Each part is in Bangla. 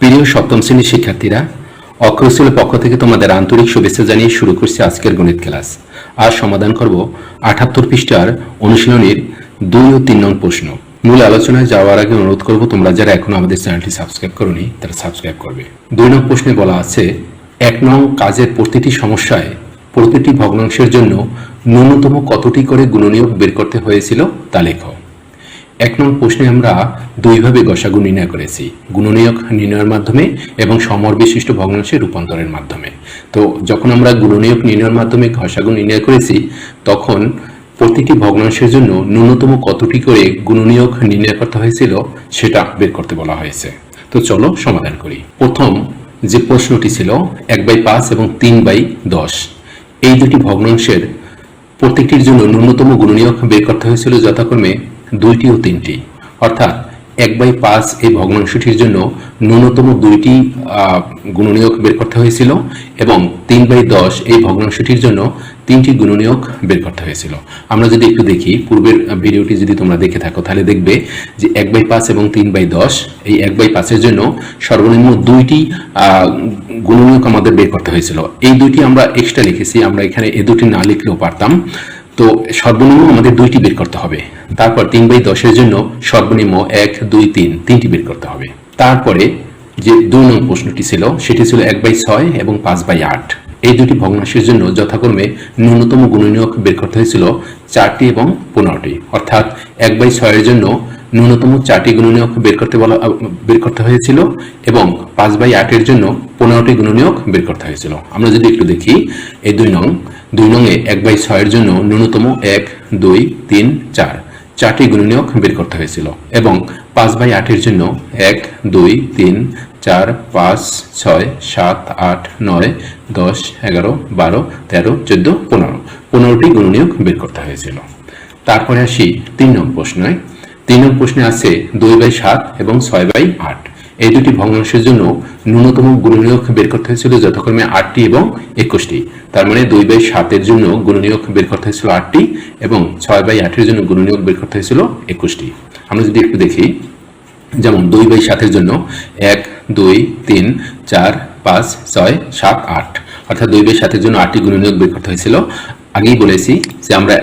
প্রিয় সপ্তম শ্রেণির শিক্ষার্থীরা অক্রসিলের পক্ষ থেকে তোমাদের আন্তরিক শুভেচ্ছা জানিয়ে শুরু করছি আজকের গণিত ক্লাস। আজ সমাধান করব আঠাত্তর পৃষ্ঠার অনুশীলনীর দুই ও তিন নং প্রশ্ন। মূল আলোচনায় যাওয়ার আগে অনুরোধ করব তোমরা যারা এখনও আমাদের চ্যানেলটি সাবস্ক্রাইব করনি, তারা সাবস্ক্রাইব করবে। দুই নং প্রশ্নে বলা আছে, এক নং কাজের প্রতিটি সমস্যায় প্রতিটি ভগ্নাংশের জন্য ন্যূনতম কতটি করে গুণনীয়ক বের করতে হয়েছিল তা লেখো। এক নং প্রশ্নে আমরা দুইভাবে গসাগু নির্ণয় করেছি, গুণনীয়ক নির্ণয়ের মাধ্যমে এবং সমর বিশিষ্ট ভগ্নাংশের রূপান্তরের মাধ্যমে। তো যখন আমরা গুণনীয়ক নির্ণয়ের মাধ্যমে ঘষাগু নির্ণয় করেছি, তখন প্রতিটি ভগ্নাংশের জন্য ন্যূনতম কতটি করে গুণনীয়ক নির্ণয় করতে হয়েছিল, সেটা বের করতে বলা হয়েছে। তো চলো সমাধান করি। প্রথম যে প্রশ্নটি ছিল, এক বাই পাঁচ এবং তিন বাই দশ, এই দুটি ভগ্নাংশের প্রত্যেকটির জন্য ন্যূনতম গুণনীয়ক বের করতে হয়েছিল যথাক্রমে দুইটি ও তিনটি। অর্থাৎ এক বাই পাঁচ এই ভগ্নাংশটির জন্য ন্যূনতম দুইটি গুণনীয়ক বের করতে হয়েছিল এবং তিন বাই দশ এই ভগ্নাংশটির জন্য তিনটি গুণনীয়ক বের করতে হয়েছিল। আমরা যদি একটু দেখি, পূর্বের ভিডিওটি যদি তোমরা দেখে থাকো, তাহলে দেখবে যে এক বাই পাঁচ এবং তিন বাই দশ এই এক বাই পাঁচের জন্য সর্বনিম্ন দুইটি গুণনীয়ক আমাদের বের করতে হয়েছিল। এই দুইটি আমরা এক্সট্রা লিখেছি, আমরা এখানে এ দুটি না লিখলেও পারতাম। তো সর্বনিম্ন আমাদের দুইটি বের করতে হবে। তারপর তিন বাই দশের জন্য সর্বনিম্ন এক, দুই, তিন, তিনটি বের করতে হবে। তারপরে যে দুই নং প্রশ্নটি ছিল, সেটি ছিল এক বাই ছয় এবং পাঁচ বাই আট। এই দুটি ভগ্নাংশের জন্য যথাক্রমে ন্যূনতম গুণনীয়ক বের করতে হয়েছিল চারটি এবং পনেরোটি। অর্থাৎ এক বাই ছয়ের জন্য ন্যূনতম চারটি গুণনীয়ক বের করতে বলা, বের করতে হয়েছিল এবং পাঁচ বাই আটের জন্য পনেরোটি গুণনীয়ক বের করতে হয়েছিল। আমরা যদি একটু দেখি, এই দুই নং, দুই নংয়ে এক বাই ছয়ের জন্য ন্যূনতম এক, দুই, তিন, চার চারটি গুণনীয়ক বের করতে হয়েছিল এবং পাঁচ বাই আটের জন্য এক, দুই, তিন, চার, পাঁচ, ছয়, সাত, আট, নয়, দশ, এগারো, বারো, তেরো, চোদ্দ, পনেরো। পনেরোটি গুণনীয়ক বের করতে হয়েছিল। তারপরে আসি তিন নং প্রশ্নে তিন নং প্রশ্নে আছে দুই বাই সাত এবং ছয় বাই আট। এই দুটি ভগ্নাংশের জন্য ন্যূনতম গুণনীয়ক বের করতে হয়েছিল যথাক্রমে আটটি এবং একুশটি। তার মানে দুই বাই সাতের জন্য গুণনীয়ক বের করতে হয়েছিল আটটি এবং ছয় বাই আটের জন্য গুণনীয়ক বের করতে হয়েছিল একুশটি। আমরা যদি একটু দেখি, যেমন দুই বাই সাতের জন্য এক, দুই, তিন, চার, পাঁচ, ছয়, সাত, আট। অর্থাৎ দুই বাই সাতের জন্য আটটি গুণনীয়ক বের করতে হয়েছিল। আগেই বলেছি যে আমরা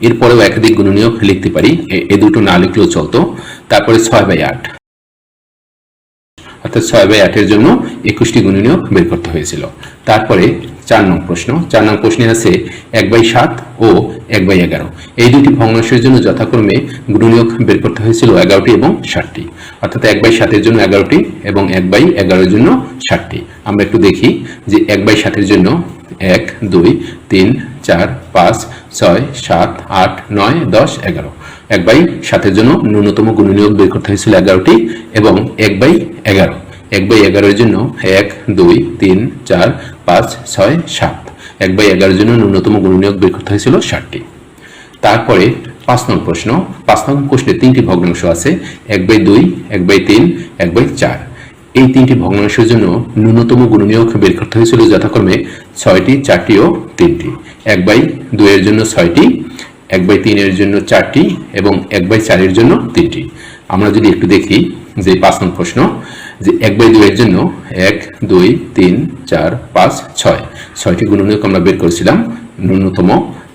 এরপরেও একাধিক গুণনীয়ক লিখতে পারি। এ- দুটো না লিখলেও চলতো। তারপরে ছয় বাই আট। অর্থাৎ ছয় বাই আটের জন্য একুশটি গুণনীয়ক বের করতে হয়েছিল। তারপরে চার নং প্রশ্ন। চার নং প্রশ্নে আছে এক বাই সাত ও এক বাই এগারো। এই দুটি ভগ্নাংশের জন্য যথাক্রমে গুণনীয়ক বের করতে হয়েছিল এগারোটি এবং ষাটটি। অর্থাৎ এক বাই সাতের জন্য এগারোটি এবং এক বাই এগারোর জন্য ষাটটি। আমরা একটু দেখি যে এক বাই সাতের জন্য এক, দুই, তিন, চার, পাঁচ, ছয়, সাত, আট, নয়, দশ, এগারো। এক বাই সাতের জন্য ন্যূনতম গুণনীয়ক বের করতে হয়েছিল এগারোটি এবং এক বাই এগারো। এক বাই এগারোর জন্য এক, দুই, তিন, চার, পাঁচ, ছয়, সাত। এক বাই এগারোর জন্য ন্যূনতম গুণনীয়ক বের করতে হয়েছিল ষাটটি। তারপরে পাঁচ নং প্রশ্ন। পাঁচ নং প্রশ্নে তিনটি ভগ্নাংশ আছে। এক বাই দুই, এক বাই তিন, এক বাই চার। এই তিনটি ভগ্নাংশের জন্য ন্যূনতম গুণনীয়ক বের করতে হয়েছিল যথাক্রমে ছয়টি, চারটি ও তিনটি। এক বাই দুইয়ের জন্য ছয়টি, এক বাই তিনের জন্য চারটি এবং এক বাই চারের জন্য তিনটি। আমরা যদি একটু দেখি যে পাঁচ নং প্রশ্ন, যে এক বাই দুইয়ের জন্য এক, দুই, তিন, চার, পাঁচ, ছয়। ছয়টি গুণনীয়ক আমরা বের করেছিলাম ন্যূনতম।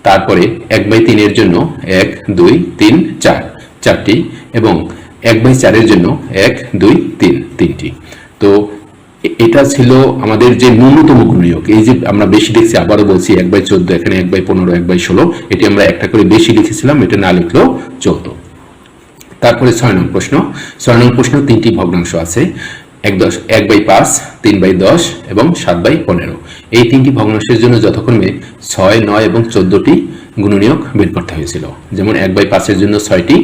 তারপরে এক বাই তিনের জন্য এক, দুই, তিন, চার। চারটি এবং এক বাই চারের জন্য এক, দুই, তিন। তিনটি তো এটা ছিল আমাদের যে ন্যূনতম গুণনীয়ক। এই যে আমরা বেশি লিখছি আবারও বলছি এক বাই চোদ্দ, এখানে এক বাই পনেরো, এক বাই ষোলো, এটি আমরা একটা করে বেশি লিখেছিলাম, এটা না লিখলেও চলতো। তারপরে ছয় নং প্রশ্ন। ছয় নং প্রশ্ন তিনটি ভগ্নাংশ আছে। এক দশ, এক বাই পাঁচ, তিন বাই দশ এবং সাত বাই পনেরো। এই তিনটি ভগ্নাংশের জন্য যথাক্রমে ছয়, নয় এবং চোদ্দটি গুণনীয়ক বের করতে হয়েছিল। যেমন এক বাই পাঁচের জন্য ছয়টি,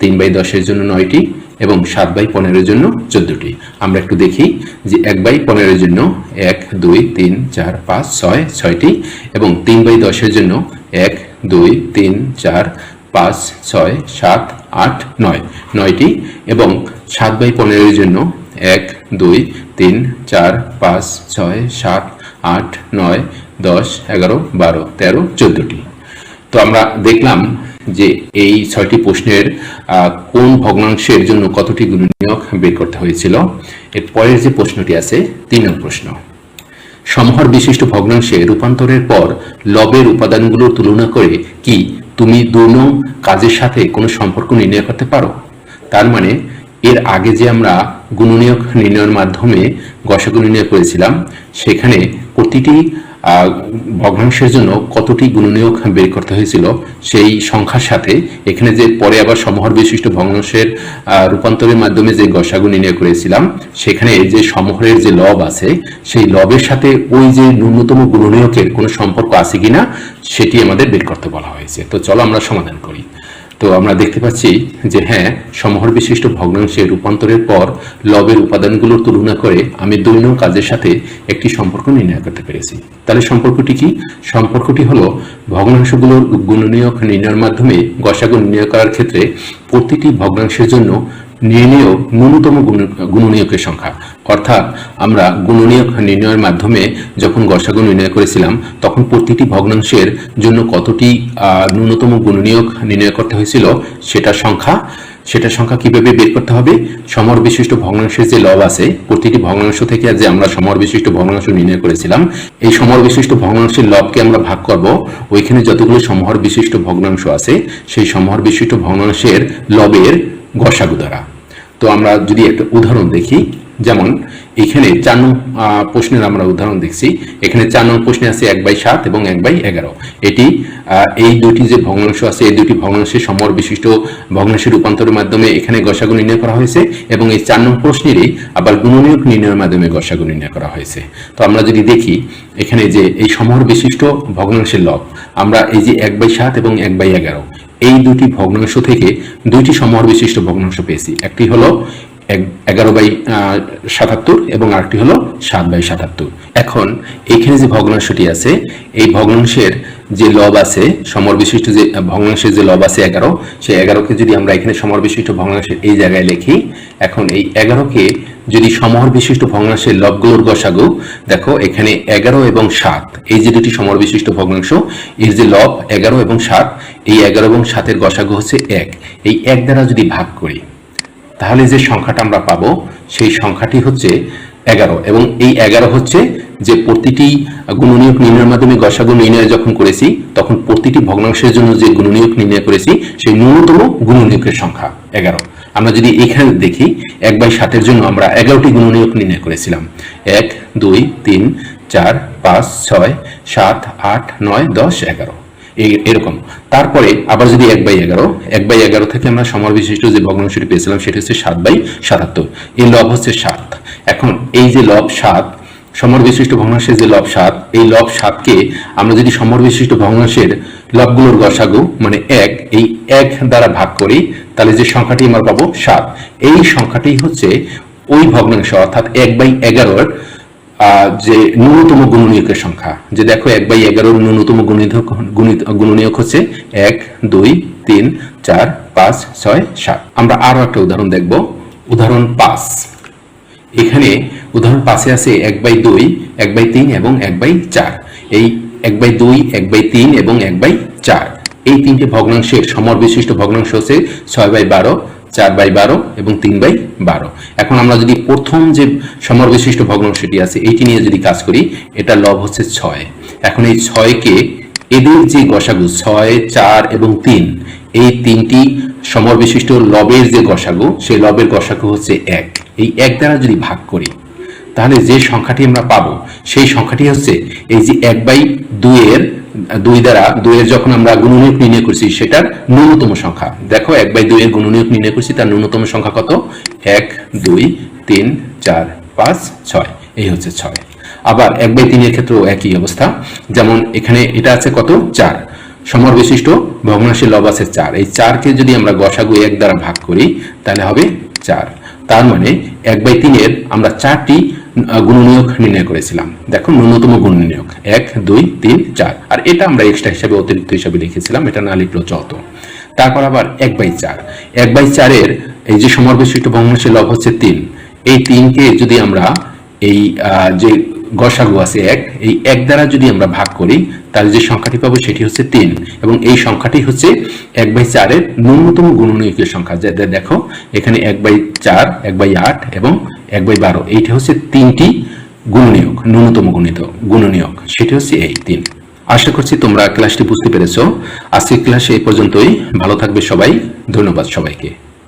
তিন বাই দশের জন্য নয়টি এবং সাত বাই পনেরোর জন্য চোদ্দটি। আমরা একটু দেখি যে এক বাই পনেরোর জন্য এক, দুই, তিন, চার, পাঁচ, ছয়, ছয়টি এবং তিন বাই দশের জন্য এক, দুই, তিন, চার, পাঁচ, ছয়, সাত, আট, নয়। নয়টি এবং সাত বাই পনেরোর জন্য এক, দুই, তিন, চার, পাঁচ, ছয়, সাত, আট, নয়, দশ, এগারো, বারো, তেরো, চোদ্দটি। তো আমরা দেখলাম যে এই ছয়টি প্রশ্নের কোন ভগ্নাংশের জন্য কতটি গুণনীয়ক বের করতে হয়েছিল? এর পরের যে প্রশ্নটি আছে, তিন নম্বর প্রশ্ন। সমহর বিশিষ্ট ভগ্নাংশে রূপান্তরের পর লবের উপাদানগুলোর তুলনা করে কি তুমি দুই নং কাজের সাথে কোনো সম্পর্ক নির্ণয় করতে পারো? তার মানে এর আগে যে আমরা গুণনীয়ক নির্ণয়ের মাধ্যমে গসাগু নির্ণয় করেছিলাম, সেখানে প্রতিটি ভগ্নাংশের জন্য কতটি গুণনীয়ক বের করতে হয়েছিল সেই সংখ্যার সাথে, এখানে যে পরে আবার সমহর বিশিষ্ট ভগ্নাংশের রূপান্তরের মাধ্যমে যে গসাগু নির্ণয় করেছিলাম, সেখানে যে সমহরের যে লব আছে, সেই লবের সাথে ওই যে ন্যূনতম গুণনীয়কের কোনো সম্পর্ক আছে কিনা, সেটি আমাদের বের করতে বলা হয়েছে। তো চলো আমরা সমাধান করি। তো আমরা দেখতে পাচ্ছি যে হ্যাঁ সমহর বিশিষ্ট ভগ্নাংশে রূপান্তরের পর লবের উপাদানগুলোর তুলনা করে আমি নং কাজের সাথে একটি সম্পর্ক নির্ণয় করতে পেরেছি। তাহলে সম্পর্কটি কি? সম্পর্কটি হলো ভগ্নাংশগুলোর গুণনীয়ক নির্ণয়ের মাধ্যমে গসাগু নির্ণয় করার ক্ষেত্রে প্রতিটি ভগ্নাংশের জন্য নির্ণেয় ন্যূনতম গুণ- গুণনীয়কের সংখ্যা। অর্থাৎ আমরা গুণনীয়ক নির্ণয়ের মাধ্যমে যখন গসাগু নির্ণয় করেছিলাম, তখন প্রতিটি ভগ্নাংশের জন্য কতটি ন্যূনতম গুণনীয়ক নির্ণয় করতে হয়েছিল সেটার সংখ্যা সেটার সংখ্যা কীভাবে বের করতে হবে? সমর বিশিষ্ট ভগ্নাংশের যে লব আছে, প্রতিটি ভগ্নাংশ থেকে যে আমরা সমর বিশিষ্ট ভগ্নাংশ নির্ণয় করেছিলাম, এই সমর বিশিষ্ট ভগ্নাংশের লবকে আমরা ভাগ করব। ওইখানে যতগুলো সমহর বিশিষ্ট ভগ্নাংশ আছে, সেই সমহর বিশিষ্ট ভগ্নাংশের লবের গসাগু দ্বারা। তো আমরা যদি একটা উদাহরণ দেখি যেমন এখানে চার নং আহ, প্রশ্নের আমরা উদাহরণ দেখছি। এখানে চার নং প্রশ্নে আছে এক বাই সাত এবং এক বাই এগারো। এটি এই দুটি যে ভগ্নাংশ আছে এই দুটি ভগ্নাংশের সমর বিশিষ্ট ভগ্নাংশের রূপান্তরের মাধ্যমে এখানে গসাগু নির্ণয় করা হয়েছে এবং এই চার নং প্রশ্নেরই আবার গুণনীয়ক নির্ণয়ের মাধ্যমে গসাগু নির্ণয় করা হয়েছে। তো আমরা যদি দেখি এখানে যে এই সমর বিশিষ্ট ভগ্নাংশের লব আমরা এই যে এক বাই সাত এবং এক বাই এগারো এই দুটি ভগ্নাংশ থেকে দুইটি সমহর বিশিষ্ট ভগ্নাংশ পেয়েছি। একটি হলো এগারো বাই সাতাত্তর এবং আরেকটি হলো সাত বাই সাতাত্তর। এখন এখানে যে ভগ্নাংশটি আছে, এই ভগ্নাংশের যে লব আছে সমর বিশিষ্ট যে ভগ্নাংশের যে লব আছে এগারো, সেই এগারোকে যদি আমরা এখানে সমর বিশিষ্ট ভগ্নাংশের এই জায়গায় লিখি, এখন এই এগারোকে যদি সমহর বিশিষ্ট ভগ্নাংশের লবগুলোর গসাগু, দেখো এখানে এগারো এবং সাত, এই যে দুটি সমর বিশিষ্ট ভগ্নাংশ, এর যে লব এগারো এবং সাত, এই এগারো এবং সাতের গসাগু হচ্ছে এক। এই এক দ্বারা যদি ভাগ করি তাহলে যে সংখ্যাটা আমরা পাবো, সেই সংখ্যাটি হচ্ছে এগারো। এবং এই এগারো হচ্ছে যে প্রতিটি গুণনীয়ক নির্ণয়ের মাধ্যমে গসাগু নির্ণয় যখন করেছি, তখন প্রতিটি ভগ্নাংশের জন্য যে গুণনীয়ক নির্ণয় করেছি, সেই ন্যূনতম গুণনীয়কের সংখ্যা এগারো। আমরা যদি এখানে দেখি, এক বাই সাতের জন্য আমরা এগারোটি গুণনীয়ক নির্ণয় করেছিলাম। এক, দুই, তিন, চার, পাঁচ, ছয়, সাত, আট, নয়, দশ, এগারো। এরকম। তারপরে আবার যদি এক বাই এগারো, এক বাই এগারো থেকে আমরা সমর বিশিষ্ট যে ভগ্নাংশটি পেয়েছিলাম, সেটি হচ্ছে সাত বাই সাতাত্তর। এই লব হচ্ছে সাত। এখন এই যে লব সাত, সমর বিশিষ্ট ভগ্নাংশের যে লব সাত, এই লব সাতকে আমরা যদি সমর বিশিষ্ট ভগ্নাংশের লবগুলোর গসাগু মানে এক, এই এক দ্বারা ভাগ করি, তাহলে যে সংখ্যাটি আমরা পাবো সাত। এই সংখ্যাটি হচ্ছে ওই ভগ্নাংশ, অর্থাৎ এক বাই এগারোর যে ন্যূনতম গুণনীয়কের সংখ্যা। যে দেখো এক বাই এগারোর ন্যূনতম গুণিত, গুণনীয়ক হচ্ছে এক, দুই, তিন, চার, পাঁচ, ছয়, সাত। আমরা আরও একটা উদাহরণ দেখব। উদাহরণ পাঁচ। এখানে উদাহরণ পাশে আছে এক বাই দুই, এক বাই তিন এবং এক বাই চার। এই এক বাই দুই, এক বাই তিন এবং এক বাই চার। এই তিনটি ভগ্নাংশের সমর বিশিষ্ট ভগ্নাংশ হচ্ছে ছয় বাই বারো চার বাই বারো এবং তিন বাই বারো। এখন আমরা যদি প্রথম যে সমর বিশিষ্ট ভগ্নাংশটি আছে, এইটি নিয়ে যদি কাজ করি, এটা লব হচ্ছে ছয়। এখন এই ছয়কে এদের যে গসাগু, ছয়, চার এবং তিন, এই তিনটি সমর বিশিষ্ট লবের যে গসাগু, সেই লবের গসাগু হচ্ছে এক। এই এক দ্বারা যদি ভাগ করি, তাহলে যে সংখ্যাটি আমরা পাবো, সেই সংখ্যাটি হচ্ছে এই যে এক বাই দুইয়ের দুই দ্বারা, দুইয়ের যখন আমরা গুণনীয়ক নির্ণয় করছি, সেটার ন্যূনতম সংখ্যা। দেখো, এক বাই দুইয়ের গুণনীয়ক নির্ণয় করছি, তার ন্যূনতম সংখ্যা কত? এক, দুই, তিন, চার, পাঁচ, ছয়। এই হচ্ছে ছয়। আবার এক বাই তিনের ক্ষেত্রেও একই অবস্থা। যেমন এখানে এটা আছে কত? চার। সমর বিশিষ্ট ভগ্নাংশের লব আছে চার। এই চারকে যদি আমরা গসাগু এক দ্বারা ভাগ করি, তাহলে হবে চার। তার মানে এক বাই তিনের আমরা চারটি গুণনীয়ক নির্ণয় করেছিলাম। দেখো, ন্যূনতম গুণনীয়ক। এক, দুই, তিন, চার। আর এটা আমরা এক্সট্রা হিসাবে অতিরিক্ত হিসাবে লিখেছিলাম, এটা না লিখলেও চলতো তারপর আবার এক বাই চার। এক বাই চারের এই যে সমর বিশিষ্ট ভগ্নাংশের লব হচ্ছে তিন। এই তিনকে যদি আমরা এই যে গসাগু আছে এক, এই এক দ্বারা যদি আমরা ভাগ করি, তাহলে যে সংখ্যাটি পাবো সেটি হচ্ছে তিন। এবং এই সংখ্যাটি হচ্ছে এক বাই চারের ন্যূনতম গুণনীয়কের সংখ্যা। যে দেখো, এখানে এক বাই চার, এক বাই আট এবং এক বাই বারো এইটা হচ্ছে তিনটি গুণনীয়ক, ন্যূনতম গুণিত, গুণনীয়ক, সেটি হচ্ছে এই তিন। আশা করছি তোমরা ক্লাসটি বুঝতে পেরেছ। আজকের ক্লাসে এই পর্যন্তই। ভালো থাকবে সবাই। ধন্যবাদ সবাইকে।